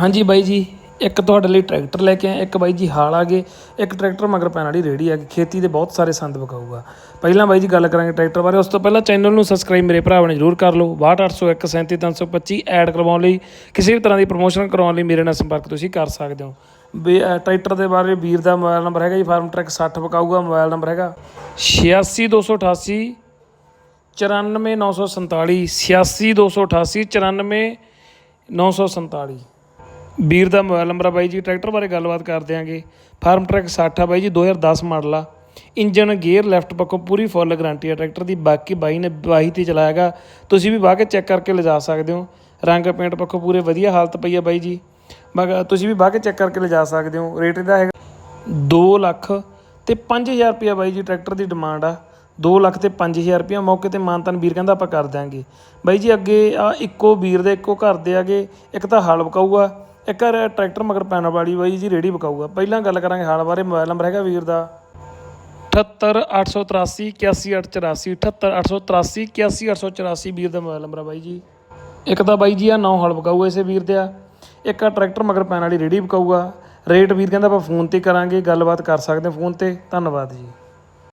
ਹਾਂਜੀ ਬਾਈ ਜੀ, ਇੱਕ ਤੁਹਾਡੇ ਲਈ ਟਰੈਕਟਰ ਲੈ ਕੇ ਆਏ, ਇੱਕ ਬਾਈ ਜੀ ਹਾਲ ਆ ਗਏ, ਇੱਕ ਟਰੈਕਟਰ ਮਗਰ ਪੈਣ ਵਾਲੀ ਰੇੜੀ ਆ ਗਈ, ਖੇਤੀ ਦੇ ਬਹੁਤ ਸਾਰੇ ਸੰਦ ਵਿਕਾਊਗਾ ਪਹਿਲਾਂ ਬਾਈ ਜੀ ਗੱਲ ਕਰਾਂਗੇ ਟਰੈਕਟਰ ਬਾਰੇ, ਉਸ ਤੋਂ ਪਹਿਲਾਂ ਚੈਨਲ ਨੂੰ ਸਬਸਕ੍ਰਾਈਬ ਮੇਰੇ ਭਰਾਵਾਂ ਨੇ ਜਰੂਰ ਕਰ ਲਓ 62801 ਐਡ ਕਰਵਾਉਣ ਲਈ, ਕਿਸੇ ਵੀ ਤਰ੍ਹਾਂ ਦੀ ਪ੍ਰੋਮੋਸ਼ਨ ਕਰਵਾਉਣ ਲਈ ਮੇਰੇ ਨਾਲ ਸੰਪਰਕ ਤੁਸੀਂ ਕਰ ਸਕਦੇ ਹੋ। ਵੀ ਟਰੈਕਟਰ ਦੇ ਬਾਰੇ ਵੀਰ ਦਾ ਮੋਬਾਈਲ ਨੰਬਰ ਹੈਗਾ ਜੀ, ਫਾਰਮ ਟਰੈਕ 60 ਵਿਕਾਊਗਾ ਮੋਬਾਈਲ ਨੰਬਰ ਹੈਗਾ 86288 94947 86288 94947 ਵੀਰ ਦਾ ਮੋਬਾਈਲ ਨੰਬਰ ਆ ਬਾਈ ਜੀ, ਟਰੈਕਟਰ ਬਾਰੇ ਗੱਲਬਾਤ ਕਰ ਦਿਆਂਗੇ ਫਾਰਮ ਟਰੈਕ 60 ਆ ਬਾਈ ਜੀ 2010 ਮਾਡਲ ਆ। ਇੰਜਨ ਗੇਅਰ, ਲੈਫਟ ਪੱਖੋਂ ਪੂਰੀ ਫੁੱਲ ਗਾਰੰਟੀ ਆ ਟਰੈਕਟਰ ਦੀ। ਬਾਕੀ ਬਾਈ ਨੇ ਬਾਈ ਤੇ ਚਲਾਇਆਗਾ ਤੁਸੀਂ ਵੀ ਵਾਹ ਕੇ ਚੈੱਕ ਕਰਕੇ ਲਿਜਾ ਸਕਦੇ ਹੋ। ਰੰਗ ਪੇਂਟ ਪੱਖੋਂ ਪੂਰੇ ਵਧੀਆ ਹਾਲਤ ਪਈ ਆ ਬਾਈ ਜੀ। ਮਗਰ ਤੁਸੀਂ ਵੀ ਵਾਹ ਕੇ ਚੈੱਕ ਕਰਕੇ ਲਿਜਾ ਸਕਦੇ ਹੋ। ਰੇਟ ਇਹਦਾ ਹੈਗਾ 2 ਲੱਖ ਤੇ 5000 ਰੁਪਇਆ ਬਾਈ ਜੀ ਟਰੈਕਟਰ ਦੀ ਡਿਮਾਂਡ ਆ। 2 ਲੱਖ ਤੇ 5000 ਰੁਪਇਆ ਮੌਕੇ ਤੇ ਮਾਨਤਨ ਵੀਰ ਕਹਿੰਦਾ ਆਪਾਂ ਕਰ ਦਿਆਂਗੇ। ਬਾਈ ਜੀ ਅੱਗੇ ਆ ਇੱਕੋ ਵੀਰ ਦੇ, ਇੱਕੋ ਘਰ ਦੇ ਆਗੇ ਇੱਕ ਤਾਂ ਹਲ ਵਿਕਾਊਗਾ। ਇੱਕ ਆ ਟਰੈਕਟਰ ਮਗਰ ਪੈਣ ਵਾਲੀ ਬਾਈ ਜੀ ਰੇੜੀ ਵਿਕਾਊਗਾ। ਪਹਿਲਾਂ ਗੱਲ ਕਰਾਂਗੇ ਹਾਲ ਬਾਰੇ, ਮੋਬਾਈਲ ਨੰਬਰ ਹੈਗਾ ਵੀਰ ਦਾ। 78883 81884 78883 81884 ਵੀਰ ਦਾ ਮੋਬਾਈਲ ਨੰਬਰ ਆ ਬਾਈ ਜੀ। ਇੱਕ ਤਾਂ ਬਾਈ ਜੀ ਆ ਨੌ ਹਲ ਵਿਕਾਊਗਾ ਇਸੇ ਵੀਰ ਦੇ ਆ। ਇੱਕ ਆ ਟਰੈਕਟਰ ਮਗਰ ਪੈਣ ਵਾਲੀ ਰੇੜੀ ਵਿਕਾਊਗਾ। ਰੇਟ ਵੀਰ ਕਹਿੰਦਾ ਆਪਾਂ ਫੋਨ ਤੇ ਕਰਾਂਗੇ, ਗੱਲਬਾਤ ਕਰ ਸਕਦੇ ਫੋਨ ਤੇ। ਧੰਨਵਾਦ ਜੀ।